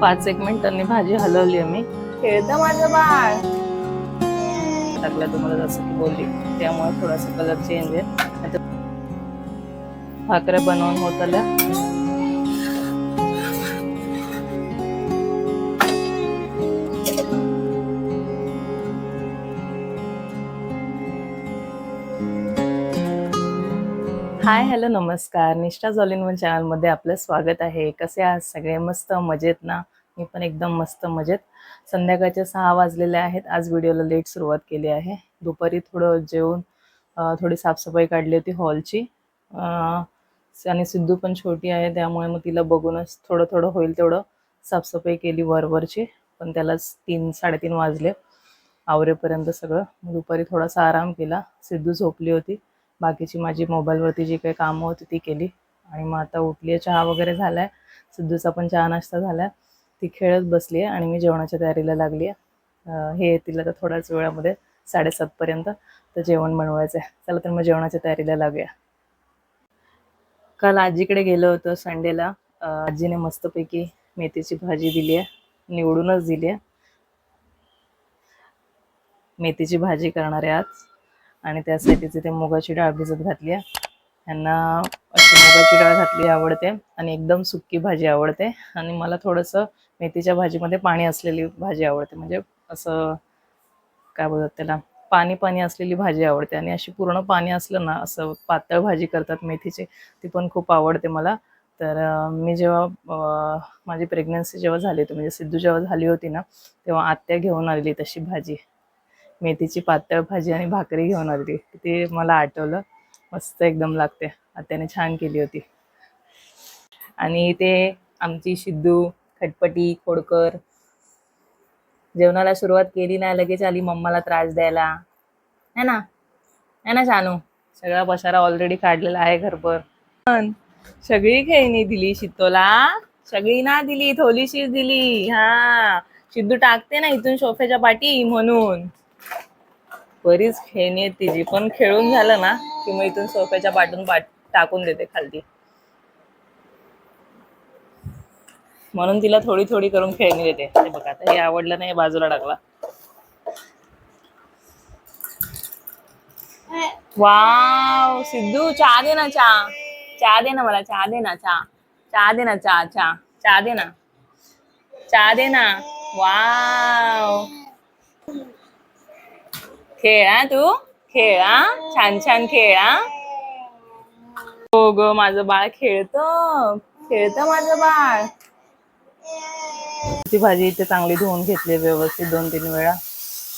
पाच एक मिनिटांनी भाजी हलवली मी. खेळतं माझं बाळ. टाकला तुम्हाला जसं की बोलली. त्यामुळे थोडासा कलर चेंज आहे. भाकऱ्या बनवून होत आल्या. हाय हॅलो नमस्कार. निष्ठा जॉलिन चॅनलमध्ये आपलं स्वागत आहे. कसे आहात सगळे? मस्त मजेत ना? मी पण एकदम मस्त मजेत. संध्याकाळचे सहा वाजलेले आहेत. आज व्हिडिओला लेट सुरुवात केली आहे. दुपारी थोडं जेवून थोडी साफसफाई काढली होती हॉलची. आणि सिद्धू पण छोटी आहे त्यामुळे मग तिला बघूनच थोडं थोडं होईल तेवढं साफसफाई केली वरवरची. पण त्यालाच तीन साडेतीन वाजले. आवरेपर्यंत सगळं. दुपारी थोडासा आराम केला. सिद्धू झोपली होती. बाकीची माझी मोबाईलवरती जी काही कामं होती ती केली. आणि मग आता उठली आहे चहा वगैरे झाला आहे सिद्धूचा पण चहा नाश्ता झाला आहे ती खेळत बसली आहे आणि मी जेवणाच्या तयारीला लागली आहे हे येतील आता थोड्याच वेळामध्ये साडेसातपर्यंत तर जेवण बनवायचं आहे चला तर मग जेवणाच्या तयारीला लागूया. काल आजीकडे गेलो होतो संडेला. आजीने मस्तपैकी मेथीची भाजी दिली आहे निवडूनच दिली आहे मेथीची भाजी करणार आहे आज. आणि त्यासाठीच इथे मुगाची डाळ भिजत घातली आहे. यांना अशी मुगाची डाळ घातली आवडते आणि एकदम सुक्की भाजी आवडते. आणि मला थोडंसं मेथीच्या भाजीमध्ये पाणी असलेली भाजी आवडते. म्हणजे असं काय बोलतात त्याला पाणी पाणी असलेली भाजी आवडते. आणि अशी पूर्ण पाणी असलं ना असं पातळ भाजी करतात मेथीची ती पण खूप आवडते मला. तर मी जेव्हा माझी प्रेग्नन्सी जेव्हा झाली होती म्हणजे सिद्धू जेव्हा झाली होती ना तेव्हा आत्या घेऊन आलेली तशी भाजी. मेथीची पातळ भाजी आणि भाकरी घेऊन आली ते मला आठवलं. मस्त एकदम लागते. आत्याने छान केली होती. आणि ते आमची सिद्धू खटपटी खोडकर जेवणाला सुरुवात केली नाही. लगेच आली मम्माला त्रास द्यायला. है ना? है ना शानू? सगळा पसारा ऑलरेडी काढलेला आहे घरभर. पण सगळी खेळणी दिली शितोला. सगळी ना दिली थोडीशीच दिली. हा. सिद्धू टाकते ना इथून सोफ्याच्या पाठी म्हणून. बरीच खेळणी आहेत तिची पण खेळून झालं ना की मग इथून सोफ्याच्या पाठून पाठ टाकून देते खालती. म्हणून तिला थोडी थोडी करून खेळणी देते. हे बघा आता हे आवडलं नाही बाजूला टाकला. वाव सिद्धू चहा दे ना चहा. चहा दे ना मला चहा दे ना चहा. चहा दे ना चहा चहा. चहा दे ना. चहा दे ना. वाव. खेळ तू? खेळ? छान छान खेळ. हो ग माझं बाळ खेळत. खेळत माझं बाळ. ती भाजी इथे चांगली धुवून घेतली व्यवस्थित दोन तीन वेळा.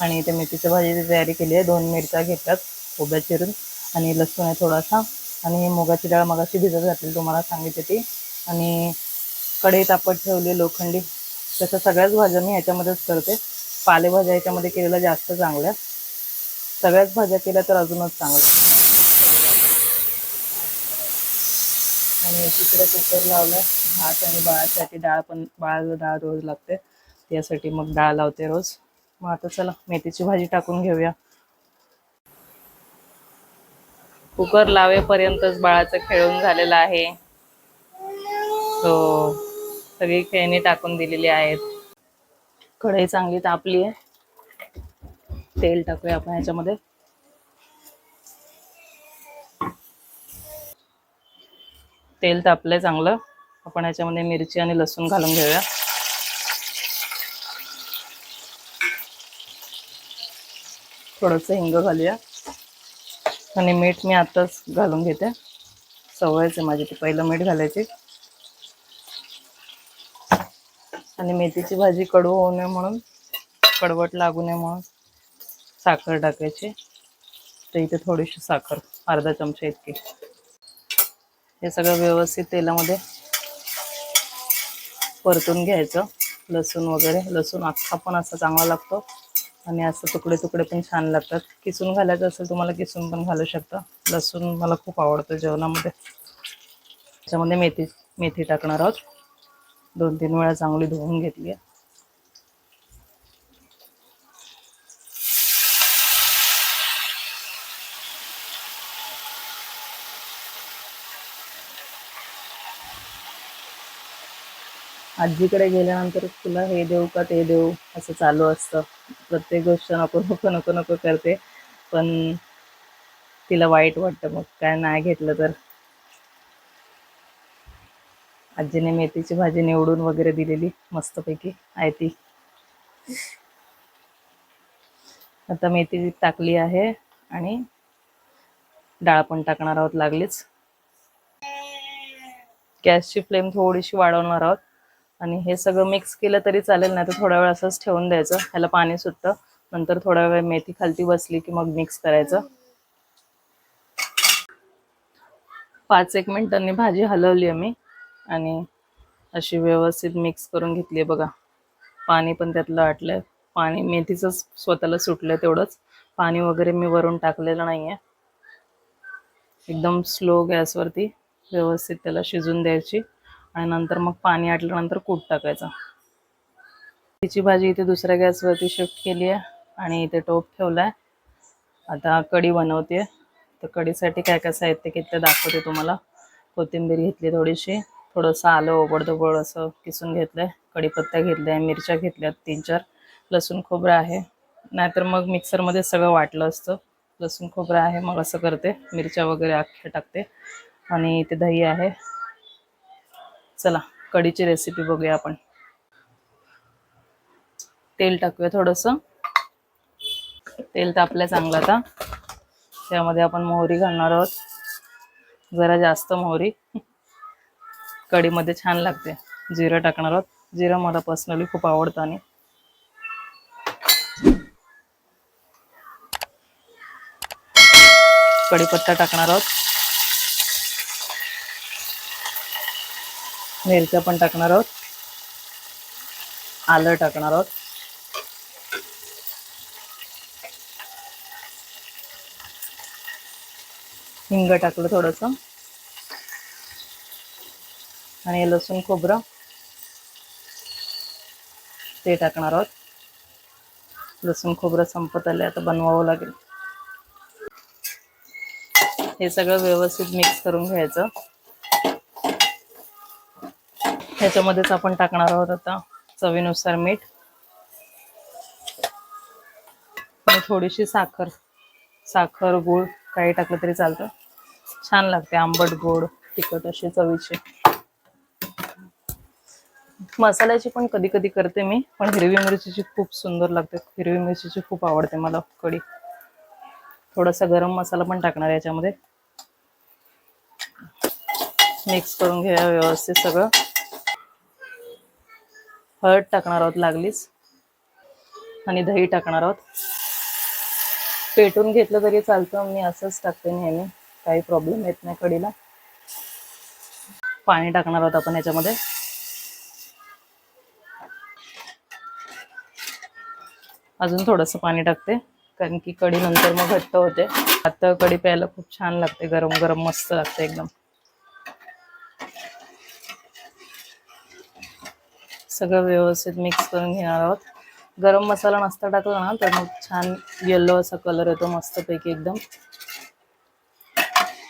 आणि इथे मेथीची भाजीची तयारी केली आहे दोन मिरच्या घेतल्यात उभ्या चिरून. आणि लसूण आहे थोडासा. आणि मुगाची डाळ मगाशी भिजत घातली तुम्हाला सांगितली ती. आणि कढई तापत ठेवली लोखंडी. तसं सगळ्याच भाज्या मी ह्याच्यामध्येच करते. पालेभाज्या ह्याच्यामध्ये केलेल्या जास्त चांगल्या. सगळ्याच भाज्या केल्या तर अजूनच चांगलं आणि तिकडे कुकर लावलं भात आणि बाळासाठी डाळ पण बाळाला डाळ रोज लागते. त्यासाठी मग डाळ लावते रोज. मग आता चला मेथीची भाजी टाकून घेऊया. कुकर लावेपर्यंतच बाळाचं खेळून झालेलं आहे. हो सगळी खेळणी टाकून दिलेली आहेत. कढई चांगली तापली आहे तेल टाकूया आपण ह्याच्यामध्ये. तेल तापलंय चांगलं. आपण ह्याच्यामध्ये मिरची आणि लसूण घालून घेऊया. थोडंसं हिंग घालूया. आणि मीठ मी आताच घालून घेते. सवयच आहे माझी ती पहिलं मीठ घालायची. आणि मेथीची भाजी कडू होऊ नये म्हणून कडवट लागू नये म्हणून. साखर टाकायची. तर इथे थोडीशी साखर अर्धा चमचा इतकी. हे सगळं व्यवस्थित तेलामध्ये परतून घ्यायचं. लसूण वगैरे लसूण अख्खा पण असा चांगला लागतो. आणि असं तुकडे तुकडे पण छान लागतात. किसून घालायचं असेल तुम्हाला किसून पण घालू शकता. लसूण मला खूप आवडतं जेवणामध्ये. त्याच्यामध्ये मेथी मेथी टाकणार आहोत. दोन तीन वेळा चांगली धुवून घेतली आहे. आजीकडे गेल्यानंतर तुला हे देऊ का ते देऊ असं चालू असतं. प्रत्येक गोष्ट नको नको नको नको करते. पण तिला वाईट वाटतं मग काय नाही घेतलं तर. आजीने मेथीची भाजी निवडून वगैरे दिलेली मस्तपैकी आहे ती. आता मेथी टाकली आहे आणि डाळ पण टाकणार आहोत लागलीच. गॅसची फ्लेम थोडीशी वाढवणार आहोत. आणि हे सगळं मिक्स केलं तरी चालेल नाही तर थोडा वेळ असंच ठेवून द्यायचं. ह्याला पाणी सुटतं. नंतर थोडा वेळ मेथी खालती बसली की मग मिक्स करायचं. पाच एक मिनिटांनी भाजी हलवली आहे मी. आणि अशी व्यवस्थित मिक्स करून घेतली आहे बघा. पाणी पण त्यातलं आटलंय पाणी मेथीचंच स्वतःला सुटलंय तेवढंच. पाणी वगैरे मी वरून टाकलेलं नाही आहे एकदम स्लो गॅसवरती व्यवस्थित त्याला शिजून द्यायची. आणि नंतर मग पाणी आटल्यानंतर कूट टाकायचं. तिची भाजी इथे दुसऱ्या गॅसवरती शिफ्ट केली आहे आणि इथे टोप ठेवला आहे आता कढी बनवते. तर कढीसाठी काय काय साहित्य घेतलं दाखवते तुम्हाला. कोथिंबीर घेतली थोडीशी. थोडंसं आलं ओबडधोबड असं किसून घेतलं आहे कढीपत्ता घेतला आहे मिरच्या घेतल्यात तीन चार लसूण खोबरं आहे. नाहीतर मग मिक्सरमध्ये सगळं वाटलं असतं. लसूण खोबरं आहे मग असं करते. मिरच्या वगैरे अख्ख्या टाकते. आणि इथे दही आहे. चला कढीची रेसिपी बघूया आपण. तेल टाकूया थोडंसं. तेल तापलं चांगलं आता. त्यामध्ये आपण मोहरी घालणार आहोत. जरा जास्त मोहरी. कढीमध्ये छान लागते. जिरं टाकणार आहोत. जिरं मला पर्सनली खूप आवडतं आणि. कढीपत्ता टाकणार आहोत. मिरच्या पण टाकणार आहोत. आलं टाकणार आहोत. हिंग टाकलं थोडंसं. आणि लसूण खोबरं. ते टाकणार आहोत. लसूण खोबरं संपत आले आता बनवावं लागेल. हे सगळं व्यवस्थित मिक्स करून घ्यायचं. ह्याच्यामध्येच आपण टाकणार आहोत आता चवीनुसार मीठ. थोडीशी साखर साखर गूळ काही टाकलं तरी चालतं. छान लागते आंबट गोड तिखट अशी चवीची. मसाल्याची पण कधी कधी करते मी पण हिरवी मिरचीची खूप सुंदर लागते. हिरवी मिरचीची खूप आवडते मला कढी. थोडासा गरम मसाला पण टाकणार याच्यामध्ये. मिक्स करून घ्या व्यवस्थित सगळं. हळद टाकणार आहोत लागलीच. आणि दही टाकणार आहोत. पेटून घेतलं तरी चालतं. मी असंच टाकते नेहमी. काही प्रॉब्लेम येत नाही कढीला पाणी टाकणार आहोत आपण याच्यामध्ये. अजून थोडंसं पाणी टाकते. कारण की कढी नंतर मग घट्ट होते. आता कढी प्यायला खूप छान लागते. गरम गरम मस्त लागते एकदम. सगळं व्यवस्थित मिक्स करून घेणार आहोत. गरम मसाला नसता टाकला ना तर मग छान येल्लो असा कलर येतो मस्तपैकी एकदम.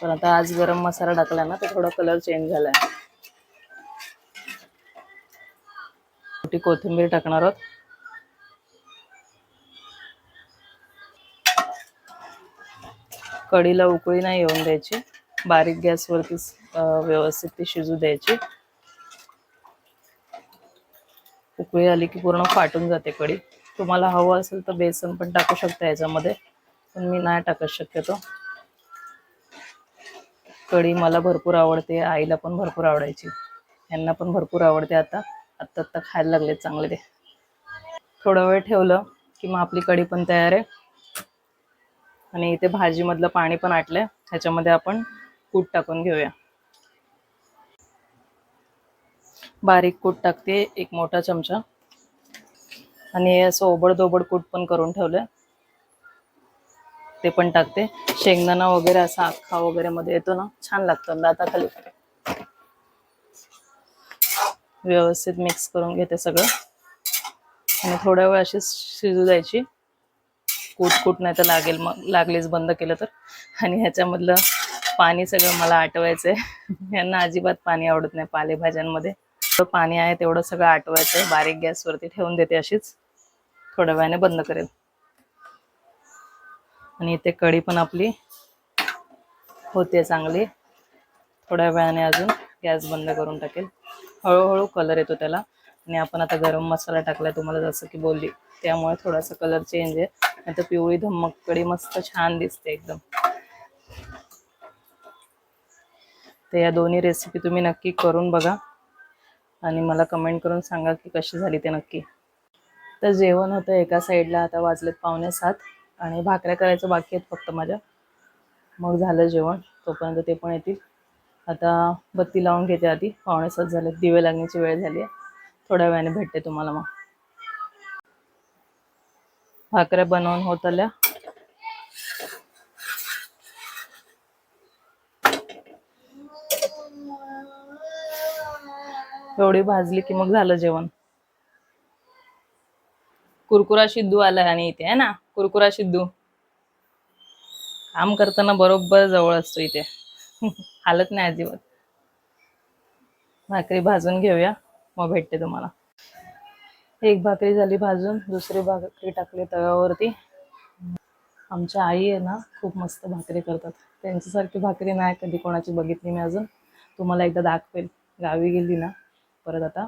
पण आता आज गरम मसाला टाकला ना तर थोडा कलर चेंज झालाय. छोटी कोथिंबीर टाकणार आहोत. कढीला उकळी नाही येऊन द्यायची. बारीक गॅसवरतीच व्यवस्थित ती शिजू द्यायची. उकळी आली की पूर्ण फाटून जाते कढी. तुम्हाला हवं असेल तर बेसन पण टाकू शकता याच्यामध्ये. पण मी नाही टाकत शक्यतो. कढी मला भरपूर आवडते आईला पण भरपूर आवडायची. यांना पण भरपूर आवडते आता. आत्ता आत्ता खायला लागले चांगले ते. थोडा वेळ ठेवलं की मग आपली कढी पण तयार आहे. आणि इथे भाजीमधलं पाणी पण आटलंय. ह्याच्यामध्ये आपण कूट टाकून घेऊया. बारीक कूट टाकते एक मोठा चमचा. आणि असं ओबडदोबड कूट पण करून ठेवलंय. ते पण टाकते. शेंगदाणा वगैरे असा अख्खा वगैरे मध्ये येतो ना छान लागतं दाताखाली. व्यवस्थित मिक्स करून घेते सगळं. आणि थोड्या वेळ अशी शिजू द्यायची. कूट कूट नाही तर लागेल मग लागलीच बंद केलं तर. आणि ह्याच्यामधलं पाणी सगळं मला आटवायचंय यांना अजिबात पाणी आवडत नाही पालेभाज्यांमध्ये. पाणी आहे तेवढं सगळं आटवायचं बारीक गॅसवरती ठेवून देते अशीच. थोड्या वेळाने बंद करेल आणि इथे कढी पण आपली होते चांगली. थोड्या वेळाने अजून गॅस बंद करून टाकेल. हळूहळू कलर येतो त्याला. आणि आपण आता गरम मसाला टाकला तुम्हाला जसं की बोलली. त्यामुळे थोडासा कलर चेंज आहे. नाही तर पिवळी धम्मक कढी मस्त छान दिसते एकदम. तर या दोन्ही रेसिपी तुम्ही नक्की करून बघा. आणि मला कमेंट करून सांगा की कशी झाली ते नक्की. तर जेवण होतं एका साईडला आता वाजलेत पावणे सात आणि भाकऱ्या करायचं बाकी आहेत फक्त माझ्या. मग झालं जेवण तोपर्यंत ते पण येतील. आता बत्ती लावून घेते आधी पावणे सात झाले दिवे लागण्याची वेळ झाली आहे. थोड्या वेळाने भेटते तुम्हाला मग. भाकऱ्या बनवून होत आल्या. एवढी भाजली की मग झालं जेवण. कुरकुरा शिद्दू आलाय आणि इथे आहे ना? कुरकुरा शिद्दू. काम करताना बरोबर जवळ असतो इथे. हालत नाही अजिबात. भाकरी भाजून घेऊया मग भेटते तुम्हाला. एक भाकरी झाली भाजून दुसरी भाकरी टाकली तव्यावरती. आमच्या आई आहे ना खूप मस्त भाकरी करतात. त्यांच्यासारखी भाकरी नाही कधी कोणाची बघितली मी अजून. तुम्हाला एकदा दाखवेल. गावी गेली ना परत आता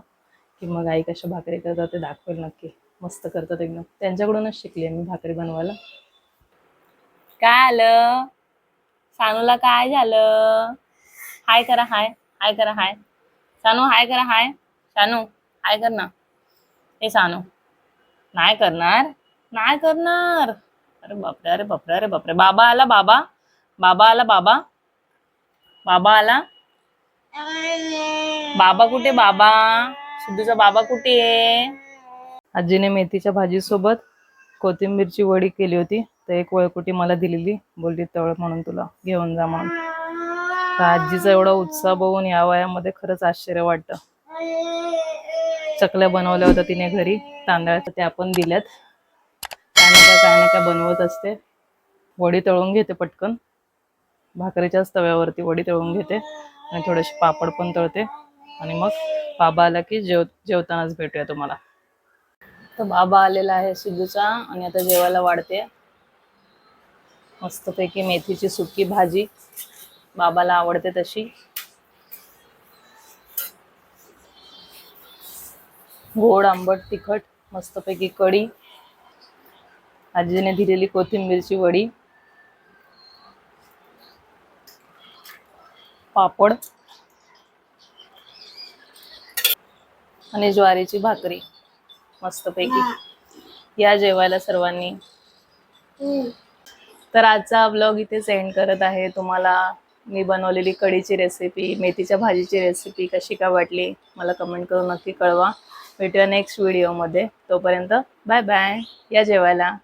की मग आई कशा भाकरी करतात ते दाखवेल नक्की. मस्त करतात एकदम. त्यांच्याकडूनच शिकले मी भाकरी बनवायला. काय आलं? सानूला काय झालं? हाय करा हाय. हाय करा हाय. सानू हाय करा हाय. सानू हाय कर ना हे सानू. नाही करणार? नाही करणार. अरे बापरे अरे बापरे अरे बापरे. बाबा आला बाबा. बाबा आला बाबा. बाबा आला. बाबा कुठे बाबा? सिद्धूचा बाबा कुठे आहे? आजीने मेथीच्या भाजीसोबत कोथिंबीरची वडी केली होती. तर एक वळकुटी मला दिलेली. बोलली तळ म्हणून तुला घेऊन जा म्हणून. तर आजीचा एवढा उत्साह बघून या वयामध्ये खरंच आश्चर्य वाटतं. चकल्या बनवल्या होत्या तिने घरी. तांदळाच्या त्या पण दिल्यात. काय ना काय काय ना काय बनवत असते. वडी तळून घेते पटकन. भाकरीच्याच तव्यावरती वडी तळून घेते. आणि थोडेसे पापड पण तळते. आणि मग बाबा आला की जेव जेवतानाच भेटूया तुम्हाला. तर बाबा आलेला आहे सिद्धूचा आणि आता जेवायला वाढते. मस्तपैकी मेथीची सुकी भाजी बाबाला आवडते तशी. गोड आंबट तिखट मस्तपैकी कढी आजीने दिलेली कोथिंबीरची वडी. पापड आणि ज्वारीची भाकरी मस्तपैकी. या जेवायला सर्वांनी. तर आजचा ब्लॉग इथेच एंड करत आहे. तुम्हाला मी बनवलेली कढीची रेसिपी मेथीच्या भाजीची रेसिपी कशी काय वाटली मला कमेंट करून नक्की कळवा. भेटूया नेक्स्ट व्हिडिओमध्ये तोपर्यंत बाय बाय या जेवायला.